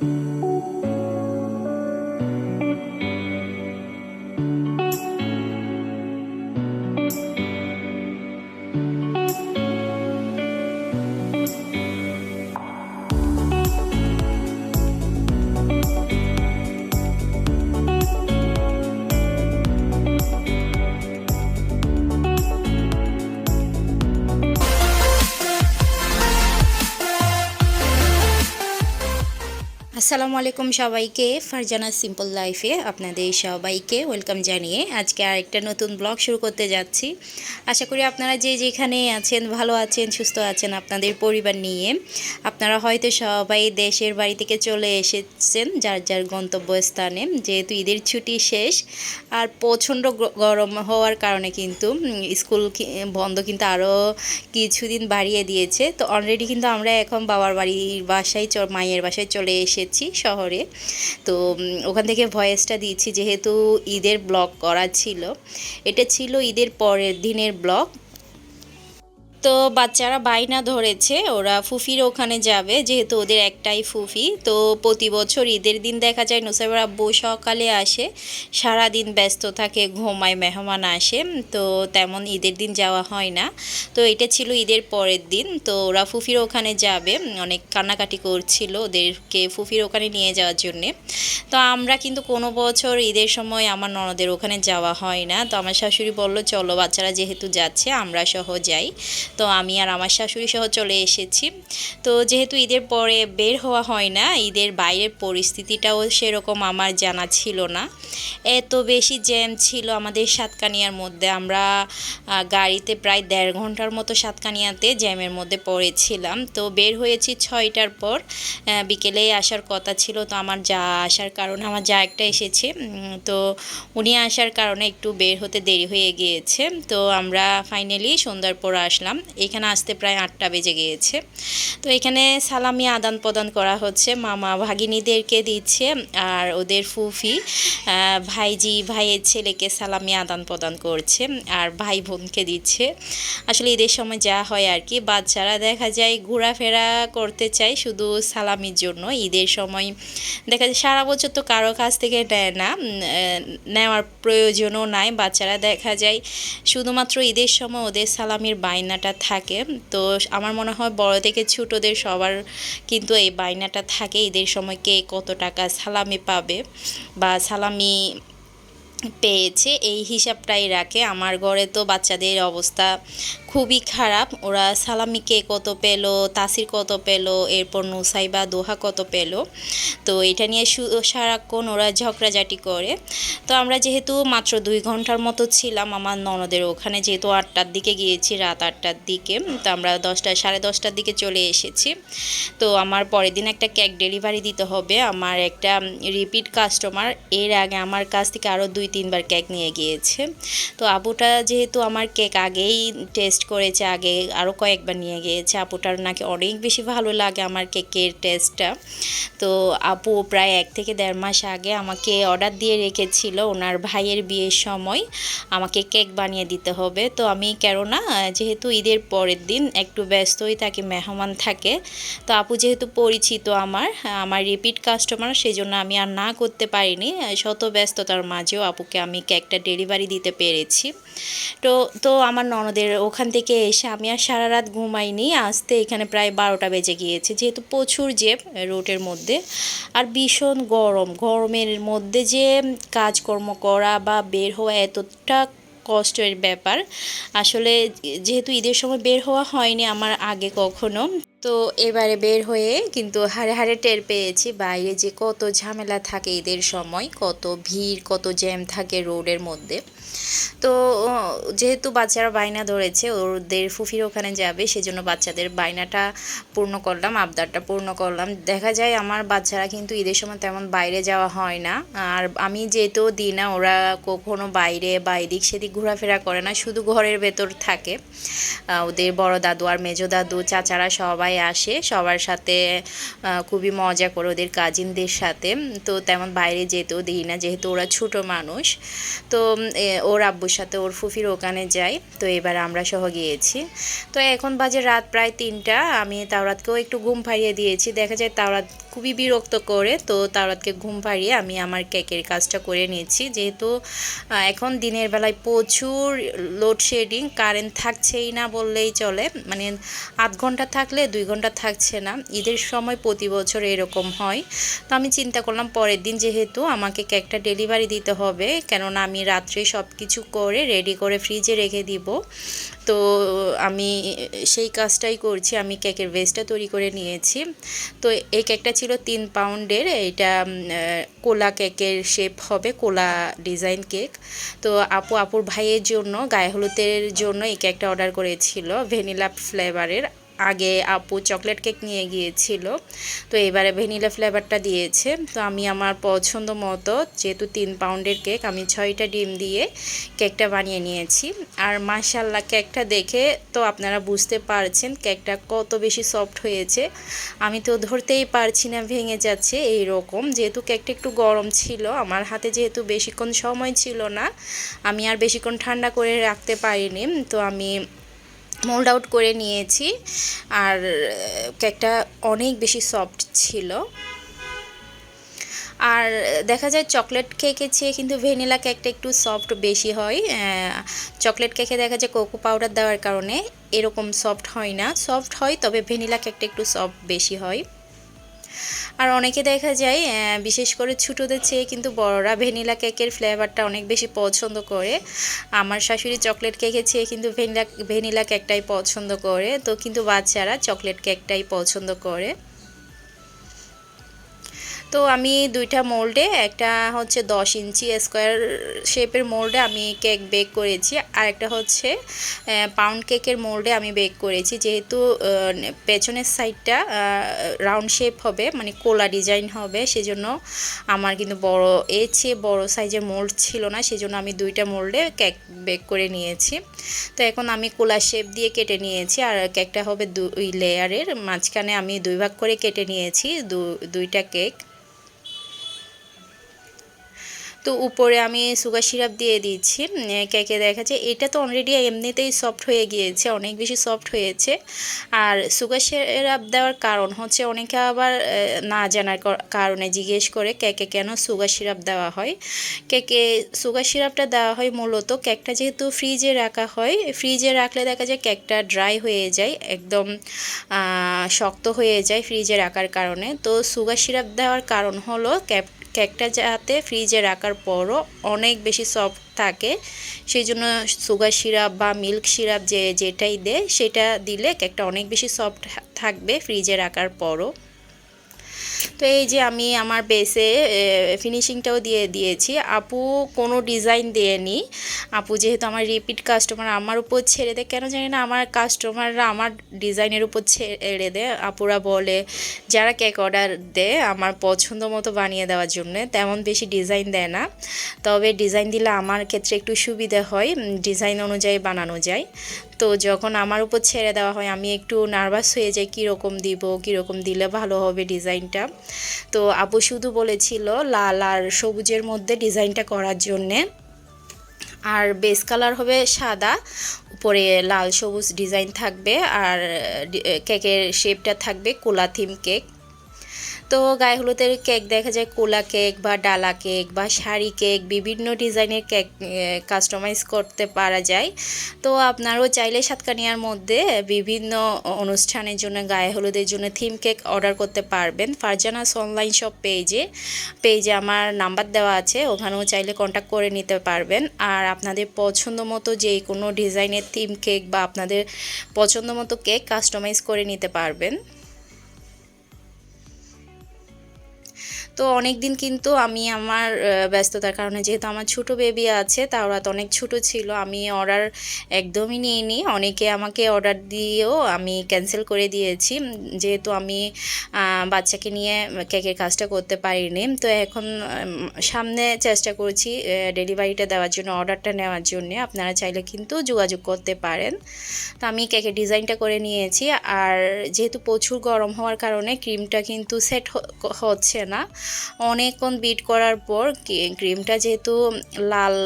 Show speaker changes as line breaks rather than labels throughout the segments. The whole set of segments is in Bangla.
thank you আসসালামু আলাইকুম সবাইকে। ফারজানা সিম্পল লাইফে আপনাদের সবাইকে ওয়েলকাম জানিয়ে আজকে আরেকটা নতুন ব্লগ শুরু করতে যাচ্ছি। আশা করি আপনারা যে যেখানে আছেন, ভালো আছেন, সুস্থ আছেন আপনাদের পরিবার নিয়ে, আপনারা হয়তো সবাই দেশের বাড়ি থেকে চলে এসেছেন যার যার গন্তব্যস্থানে, যেহেতু ঈদের ছুটি শেষ আর প্রচণ্ড গরম হওয়ার কারণে কিন্তু স্কুল বন্ধ কিন্তু আরও কিছুদিন বাড়িয়ে দিয়েছে। তো অলরেডি কিন্তু আমরা এখন বাবার বাড়ির বাসায় মায়ের বাসায় চলে এসেছি। শহরে। তো ওখান থেকে ভয়েসটা দিয়েছি, যেহেতু ঈদের ব্লগ করা ছিল। এটা ছিল ঈদের পরের দিনের ব্লগ তো বাচ্চারা বাইনা ধরেছে, ওরা ফুফির ওখানে যাবে, যেহেতু ওদের একটাই ফুফি। তো প্রতি বছর ঈদের দিন দেখা যায় নুসাইবার আব্বু সকালে আসে সারা দিন ব্যস্ত থাকে, ঘুমায়, মেহমান আসে, তো তেমন ঈদের দিন যাওয়া হয় না। তো এটা ছিল ঈদের পরের দিন, তো ওরা ফুফির ওখানে যাবে, অনেক কান্নাকাটি করছিল ওদেরকে ফুফির ওখানে নিয়ে যাওয়ার জন্যে। তো আমরা কিন্তু কোনো বছর ঈদের সময় আমার ননদের ওখানে যাওয়া হয় না। তো আমার শাশুড়ি বলল, চলো বাচ্চারা যেহেতু যাচ্ছে, আমরা সহ যাই। তো আমি আর আমার শাশুড়ি সহ চলে এসেছি। তো যেহেতু ঈদের পরে বের হওয়া হয় না, ঈদের বাইরের পরিস্থিতিটাও সেরকম আমার জানা ছিল না। এত বেশি জ্যাম ছিল আমাদের সাতকানিয়ার মধ্যে। আমরা গাড়িতে প্রায় দেড় ঘণ্টার মতো সাতকানিয়াতে জ্যামের মধ্যে পড়েছিলাম। তো বের হয়েছি ছয়টার পর বিকেলে আসার কথা ছিল। তো আমার যা আসার কারণে আমার যা একটা এসেছে। তো উনি আসার কারণে একটু বের হতে দেরি হয়ে গিয়েছে। তো আমরা ফাইনালি সন্ধ্যার পর আসলাম। এখানে আসতে প্রায় আটটা বেজে গিয়েছে। তো এখানে সালামি আদান প্রদান করা হচ্ছে। মামা ভাগিনীদেরকে দিচ্ছে আর ওদের ফুফি ভাইজি, ভাইয়ের ছেলেকে সালামি আদান প্রদান করছে আর ভাই বোনকে দিচ্ছে। আসলে ঈদের সময় যা হয় আর কি, বাচ্চারা দেখা যায় ঘোরাফেরা করতে চায় শুধু সালামির জন্য। ঈদের সময় দেখা যায় সারা বছর তো কারও কাছ থেকে নেয় না নেওয়ার প্রয়োজনও নাই। বাচ্চারা দেখা যায় শুধুমাত্র ঈদের সময় ওদের সালামির বায়নাটা থাকে। তো আমার মনে হয় বড় থেকে ছোটদের সবার কিন্তু এই বায়নাটা থাকে ঈদের সময় কে কত টাকা সালামি পাবে বা সালামি পেয়েছে, এই হিসাবটাই রাখে। আমার ঘরে তো বাচ্চাদের অবস্থা খুবই খারাপ। ওরা সালামিকে কত পেল, তাসির কত পেল, এরপর নুসাইবা, দোহা কত পেল। তো এটা নিয়ে সারাক্ষণ ওরা ঝগড়াঝাটি করে। তো আমরা যেহেতু মাত্র দুই ঘণ্টার মতো ছিলাম আমার ননদের ওখানে, যেহেতু আটটার দিকে গিয়েছি, রাত আটটার দিকে, তো আমরা দশটা, সাড়ে দশটার দিকে চলে এসেছি। তো আমার পরের দিন একটা কেক ডেলিভারি দিতে হবে। আমার একটা রিপিট কাস্টমার এর আগে আমার কাছ থেকে আরও দুই, তিনবার কেক নিয়ে গিয়েছে। তো আবুটা যেহেতু আমার কেক আগেই টেস্ট করেছে আগে আরও কয়েকবার নিয়ে গিয়েছে। আপুটার নাকি অনেক বেশি ভালো লাগে আমার কেকের টেস্টটা। তো আপু প্রায় এক থেকে দেড় মাস আগে আমাকে অর্ডার দিয়ে রেখেছিল ওনার ভাইয়ের বিয়ের সময়। আমাকে কেক বানিয়ে দিতে হবে। তো আমি, কেননা, যেহেতু ঈদের পরের দিন একটু ব্যস্তই থাকি, মেহমান থাকে, তো আপু যেহেতু পরিচিত আমার আমার রিপিট কাস্টমার সেই জন্য আমি আর না করতে পারিনি। শত ব্যস্ততার মাঝেও আপুকে আমি কেকটা ডেলিভারি দিতে পেরেছি। তো তো আমার ননদের ওখান থেকে এসে আমি আর সারা রাত ঘুমাইনি। আসতে এখানে প্রায় বারোটা বেজে গিয়েছে, যেহেতু প্রচুর যে রোডের মধ্যে। আর ভীষণ গরম, গরমের মধ্যে যে কাজকর্ম করা বা বের হওয়া এতটা কষ্টের ব্যাপার। আসলে যেহেতু ঈদের সময় বের হওয়া হয়নি, আমার আগে কখনো। তো এবারে বের হয়ে কিন্তু হাড়ে হাড়ে টের পেয়েছি বাইরে যে কত ঝামেলা থাকে ঈদের সময়, কত ভিড়, কত জ্যাম থাকে রোডের মধ্যে। তো যেহেতু বাচ্চারা বায়না ধরেছে, ওদের ফুফির ওখানে যাবে, সেজন্য বাচ্চাদের বায়নাটা পূর্ণ করলাম, আবদারটা পূর্ণ করলাম। দেখা যায় আমার বাচ্চারা কিন্তু ঈদের সময় তেমন বাইরে যাওয়া হয় না। আর আমি যেহেতু দিই না, ওরা কখনো বাইরে বা এদিক সেদিক ঘোরাফেরা করে না, শুধু ঘরের ভেতর থাকে। ওদের বড় দাদু আর মেজো দাদু, চাচারা সবাই আসে, সবার সাথে খুবই মজা করে ওদের কাজিনদের সাথে। তো তেমন বাইরে যেতেও দিই না, যেহেতু ওরা ছোট মানুষ। তো ওর আব্বুর সাথে ওর ফুফির ওখানে যাই। তো এবার আমরা সহ গিয়েছি। তো এখন বাজে রাত প্রায় তিনটা। আমি তাওরাতকেও একটু ঘুম ফাড়িয়ে দিয়েছি। দেখা যায় তাওরাত খুবই বিরক্ত করে। তো তারাতকে ঘুম পাড়িয়ে আমি আমার কেকের কাজটা করে নিয়েছি। যেহেতু এখন দিনের বেলায় প্রচুর লোডশেডিং কারেন্ট থাকছেই না বললেই চলে। মানে আধ ঘণ্টা থাকলে দুই ঘণ্টা থাকছে না। ঈদের সময় প্রতি বছর এরকম হয়। তো আমি চিন্তা করলাম পরের দিন যেহেতু আমাকে কেকটা ডেলিভারি দিতে হবে, কেননা আমি রাত্রে সব কিছু করে রেডি করে ফ্রিজে রেখে দিব। তো আমি সেই কাজটাই করছি, আমি কেকের বেসটা তৈরি করে নিয়েছি। তো এই কেকটা ছিল তিন পাউন্ডের, এটা কোলা কেকের শেপ হবে, কোলা ডিজাইন কেক। তো আপু, আপুর ভাইয়ের জন্য, গায়ে হলুদের জন্য এই কেকটা অর্ডার করেছিল, ভ্যানিলা ফ্লেভারের আগে আপু চকলেট কেক নিয়ে গিয়েছিল। তো এবারে ভ্যানিলা ফ্লেভারটা দিয়েছে। তো আমি আমার পছন্দ মতো, যেহেতু তিন পাউন্ডের কেক আমি ছয়টা ডিম দিয়ে কেকটা বানিয়ে নিয়েছি। আর মাশাল্লাহ কেকটা দেখে তো আপনারা বুঝতে পারছেন কেকটা কত বেশি সফট হয়েছে। আমি তো ধরতেই পারছি না, ভেঙে যাচ্ছে এই রকম যেহেতু কেকটা একটু গরম ছিল, আমার হাতে যেহেতু বেশিক্ষণ সময় ছিল না, আমি আর বেশিক্ষণ ঠান্ডা করে রাখতে পারিনি। তো আমি মোল্ড আউট করে নিয়েছি। আর কেকটা অনেক বেশি সফট ছিল। আর, দেখা যায় চকলেট কেকের চেয়ে কিন্তু ভ্যানিলা কেকটা একটু সফট বেশি হয়। চকলেট কেকে দেখা যায় কোকো পাউডার দেওয়ার কারণে এরকম সফট হয় না। সফট হয়, তবে ভ্যানিলা কেকটা একটু সফট বেশি হয়। আর অনেকে দেখা যায় বিশেষ করে ছোটোদের চেয়ে কিন্তু বড়রা ভ্যানিলা কেকের ফ্লেভারটা অনেক বেশি পছন্দ করে। আমার শাশুড়ি চকলেট কেকের চেয়ে কিন্তু ভ্যানিলা ভ্যানিলা কেকটাই পছন্দ করে। তো কিন্তু বাচ্চারা চকলেট কেকটাই পছন্দ করে। তো আমি দুইটা মোল্ডে, একটা হচ্ছে দশ ইঞ্চি স্কোয়ার শেপের মোল্ডে আমি কেক বেক করেছি, আর একটা হচ্ছে পাউন্ড কেকের মোল্ডে আমি বেক করেছি। যেহেতু পেছনের সাইডটা রাউন্ড শেপ হবে মানে কোলা ডিজাইন হবে, সেজন্য আমার কিন্তু বড় এর চেয়ে বড় সাইজের মোল্ড ছিল না, সেজন্য আমি দুইটা মোল্ডে কেক বেক করে নিয়েছি। তো এখন আমি কোলা শেপ দিয়ে কেটে নিয়েছি, আর কেকটা হবে দুই লেয়ারের, মাঝখানে আমি দুই ভাগ করে কেটে নিয়েছি দুইটা কেক। তো উপরে আমি সুগার সিরাপ দিয়ে দিচ্ছি কেকে দেখা যায়। এটা তো অলরেডি এমনিতেই সফট হয়ে গিয়েছে, অনেক বেশি সফট হয়েছে। আর সুগার সিরাপ দেওয়ার কারণ হচ্ছে অনেকে আবার না জানার কারণে জিজ্ঞেস করে কেকে কেন সুগার সিরাপ দেওয়া হয়। কেকে সুগার সিরাপটা দেওয়া হয় মূলত কেকটা যেহেতু ফ্রিজে রাখা হয়, ফ্রিজে রাখলে দেখা যায় কেকটা ড্রাই হয়ে যায়, একদম শক্ত হয়ে যায় ফ্রিজে রাখার কারণে। তো সুগার সিরাপ দেওয়ার কারণ হলো ক্যাপ কেকটা যাতে ফ্রিজে রাখার পরও অনেক বেশি সফট থাকে। সেই জন্য সুগার সিরাপ বা মিল্ক সিরাপ যে যেটাই দেয় সেটা দিলে কেকটা অনেক বেশি সফট থাকবে ফ্রিজে রাখার পরও। তো এই যে আমি আমার বেসে ফিনিশিংটাও দিয়ে দিয়েছি। আপু কোনো ডিজাইন দেয়নি। আপু যেহেতু আমার রিপিট কাস্টমার আমার উপর ছেড়ে দেয়, কেন জানি না আমার কাস্টমাররা আমার ডিজাইনের উপর ছেড়ে দেয়। আপুরা বলে, যারা কেক অর্ডার দেয়, আমার পছন্দ মতো বানিয়ে দেওয়ার জন্য, তেমন বেশি ডিজাইন দেয় না। তবে ডিজাইন দিলে আমার ক্ষেত্রে একটু সুবিধা হয় ডিজাইন অনুযায়ী বানানো যায়। তো যখন আমার উপর ছেড়ে দেওয়া হয়, আমি একটু নার্ভাস হয়ে যাই, কীরকম দিব, কীরকম দিলে ভালো হবে ডিজাইনটা তো আপু শুধু বলেছিল লাল আর সবুজের মধ্যে ডিজাইনটা করার জন্যে। আর বেস কালার হবে সাদা, উপরে লাল সবুজ ডিজাইন থাকবে, আর কেকের শেপটা থাকবে কোলা থিম কেক। তো গায়ে হলুদের কেক দেখা যায় কোলা কেক বা ডালা কেক বা শাড়ি কেক, বিভিন্ন ডিজাইনের কেক কাস্টমাইজ করতে পারা যায়। তো আপনারও চাইলে সাতকানিয়ার মধ্যে বিভিন্ন অনুষ্ঠানের জন্য, গায়ে হলুদের জন্য থিম কেক অর্ডার করতে পারবেন। ফারজানাস অনলাইন শপ পেজে পেজে আমার নাম্বার দেওয়া আছে, ওখানেও চাইলে কন্ট্যাক্ট করে নিতে পারবেন। আর আপনাদের পছন্দ মতো যে কোনো ডিজাইনের থিম কেক বা আপনাদের পছন্দ মতো কেক কাস্টমাইজ করে নিতে পারবেন। তো অনেক দিন কিন্তু আমি আমার ব্যস্ততার কারণে যেহেতু আমার ছোট বেবি আছে তাওরা তো অনেক ছোট ছিল, আমি অর্ডার একদমই নিইনি। অনেকে আমাকে অর্ডার দিয়েও আমি ক্যান্সেল করে দিয়েছি। যেহেতু আমি বাচ্চাকে নিয়ে কেকের কাজটা করতে পারিনি, তো এখন সামনে চেষ্টা করছি ডেলিভারিটা দেওয়ার জন্য অর্ডারটা নেওয়ার জন্য। আপনারা চাইলে কিন্তু যোগাযোগ করতে পারেন। তো আমি কেকের ডিজাইনটা করে নিয়েছি। আর যেহেতু প্রচুর গরম হওয়ার কারণে ক্রিমটা কিন্তু সেট হচ্ছে না। অনেকক্ষণ বিট করার পর ক্রিমটা যেহেতু লাল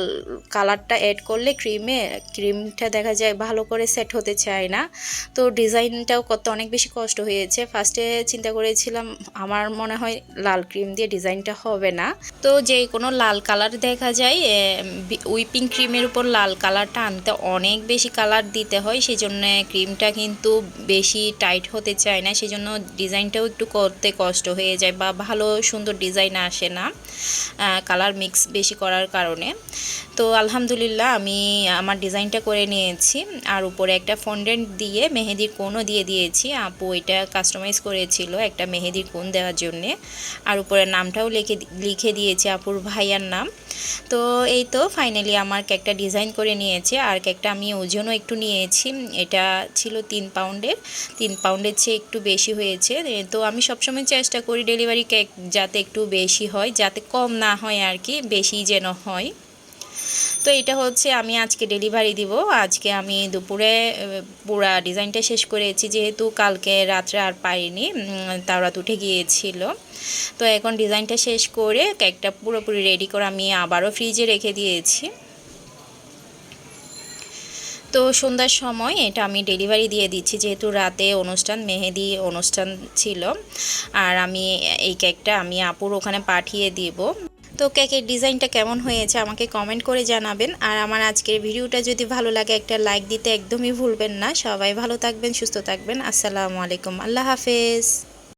কালারটা অ্যাড করলে ক্রিমে ক্রিমটা দেখা যায় ভালো করে সেট হতে চায় না। তো ডিজাইনটাও করতে অনেক বেশি কষ্ট হয়েছে। ফার্স্টে চিন্তা করেছিলাম, আমার মনে হয় লাল ক্রিম দিয়ে ডিজাইনটা হবে না। তো যে কোনো লাল কালার দেখা যায় উইপিং ক্রিমের উপর লাল কালারটা আনতে অনেক বেশি কালার দিতে হয়। সেই জন্য ক্রিমটা কিন্তু বেশি টাইট হতে চায় না। সেই জন্য ডিজাইনটাও একটু করতে কষ্ট হয়ে যায় বা ভালো সুন্দর ডিজাইন আসে না কালার মিক্স বেশি করার কারণে। তো আলহামদুলিল্লাহ আমি আমার ডিজাইনটা করে নিয়েছি, আর উপরে একটা ফন্ডেন্ট দিয়ে মেহেদির কোনও দিয়ে দিয়েছি। আপু এটা কাস্টমাইজ করেছিল একটা মেহেদির কোন দেওয়ার জন্যে, আর উপরে নামটাও লিখে লিখে দিয়েছি আপুর ভাইয়ার নাম। তো এই তো ফাইনালি আমার কেকটা ডিজাইন করে নিয়েছে। আর কেকটা আমি ওজনও একটু নিয়েছি। এটা ছিল তিন পাউন্ডের তিন পাউন্ডের চেয়ে একটু বেশি হয়েছে। তো আমি সবসময় চেষ্টা করি ডেলিভারি কেক যাতে একটু বেশি হয়, যাতে কম না হয় আর কি, বেশি যেন হয়। তো এটা হচ্ছে আমি আজকে ডেলিভারি দিব। আজকে আমি দুপুরে পুরা ডিজাইনটা শেষ করেছি যেহেতু কালকে রাত্রে আর উম, তাওরাত উঠে গিয়েছিল। তো এখন ডিজাইনটা শেষ করে কেকটা পুরোপুরি রেডি করে আমি আবারও ফ্রিজে রেখে দিয়েছি। তো সন্ধ্যার সময় এটা আমি ডেলিভারি দিয়ে দিচ্ছি যেহেতু রাতে অনুষ্ঠান মেহেদি অনুষ্ঠান ছিল। আর আমি এই কেকটা আমি আপুর ওখানে পাঠিয়ে দিব। তো কেকের ডিজাইনটা কেমন হয়েছে আমাকে কমেন্ট করে জানাবেন। আর আমার আজকের ভিডিওটা যদি ভালো লাগে একটা লাইক দিতে একদমই ভুলবেন না। সবাই ভালো থাকবেন, সুস্থ থাকবেন। আসসালামু আলাইকুম। আল্লাহ হাফেজ।